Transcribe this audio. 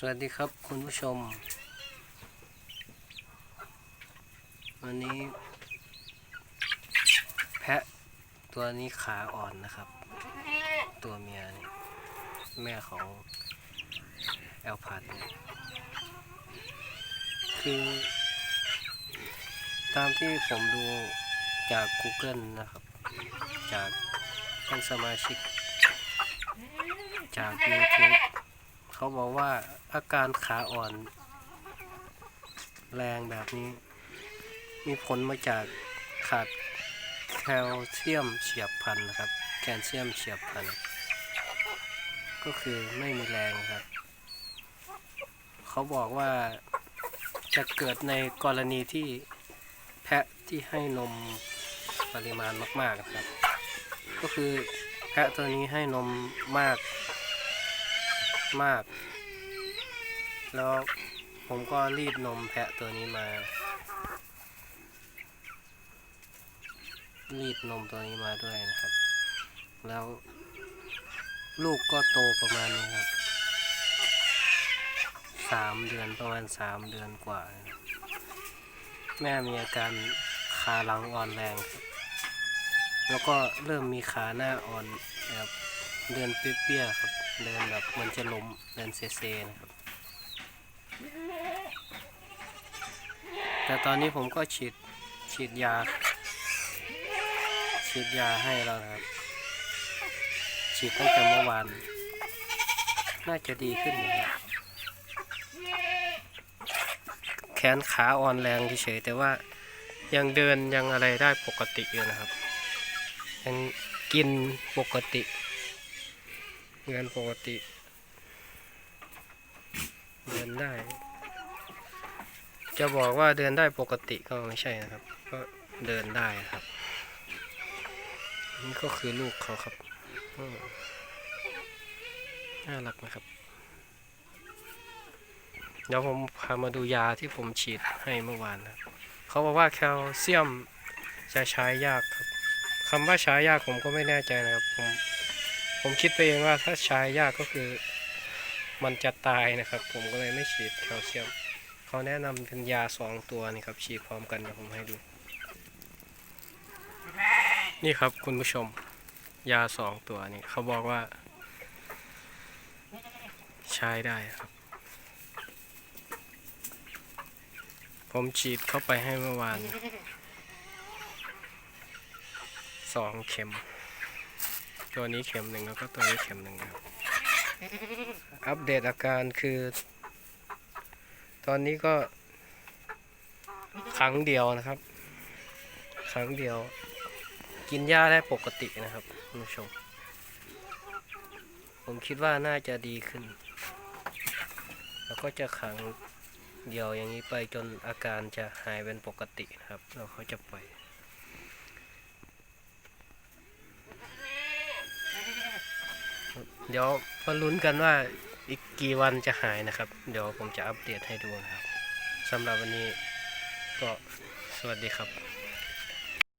สวัสดีครับคุณผู้ชม วันนี้ แพะตัวนี้ขาอ่อนนะครับ ตัวเมียนี่แม่ของแอลพัดเนี่ยคือ ตามที่ผมดูจาก Google นะครับ จากท่านสมาชิก จาก YouTube เขาบอกว่าอาการขาอ่อน แรงแบบนี้ มีผลมาจากขาดแคลเซียมเฉียบพันนะครับ แคลเซียมเฉียบพัน ก็คือไม่มีแรงครับ เขาบอกว่าจะเกิดในกรณีที่แพะที่ให้นมปริมาณมากๆนะครับ ก็คือแพะตัวนี้ให้นมมาก มาก แล้วผมก็รีดนมแพะตัวนี้มา รีดนมตัวนี้มาด้วยนะครับ แล้ว ลูกก็โตประมาณนี้ครับสามเดือนประมาณสามเดือนกว่า แม่มีอาการขาหลังอ่อนแรงครับแล้วก็เริ่มมีขาหน้าอ่อนแบบเดินเปี้ยๆครับ เดินแบบมันจะล้มเดินเซๆนะครับ แต่ตอนนี้ผมก็ฉีดฉีดยา ฉีดยาให้แล้วนะครับ ฉีดตั้งแต่เมื่อวาน น่าจะดีขึ้นนะครับแขนขาอ่อนแรงเฉยแต่ว่ายังเดินยังอะไรได้ปกติอยู่นะครับ ยังกินปกติ เดินปกติเดินได้ จะบอกว่าเดินได้ปกติก็ไม่ใช่นะครับ ก็เดินได้ครับ นี่ก็คือลูกเขาครับน่ารักนะครับ เดี๋ยวผมพามาดูยาที่ผมฉีดให้เมื่อวานนะเขาบอกว่าแคลเซียมจะใช้ยากครับคำว่าใช้ยากผมก็ไม่แน่ใจนะครับ ผม ผมคิดไปเองว่าถ้าใช้ยากก็คือ มันจะตายนะครับ ผมก็เลยไม่ฉีดแคลเซียม เขาแนะนำเป็นยาสองตัวนี่ครับฉีดพร้อมกันเดี๋ยวผมให้ดู นี่ครับคุณผู้ชม ยาสองตัวนี่เขาบอกว่า ใช้ได้ครับ ผมฉีดเข้าไปให้เมื่อวานสองเข็ม ตัวนี้เข็มหนึ่งแล้วก็ตัวนี้เข็มหนึ่งครับ อัปเดตอาการคือ ตอนนี้ก็ครั้งเดียวนะครับ ครั้งเดียว กินหญ้าได้ปกตินะครับคุณผู้ชม ผมคิดว่าน่าจะดีขึ้น แล้วก็จะขังเดียวอย่างนี้ไปจนอาการจะหายเป็นปกตินะครับแล้วเขาจะปล่อย เดี๋ยวมาลุ้นกันว่าอีกกี่วันจะหายนะครับ เดี๋ยวผมจะอัปเดตให้ดูนะครับสำหรับวันนี้ก็สวัสดีครับ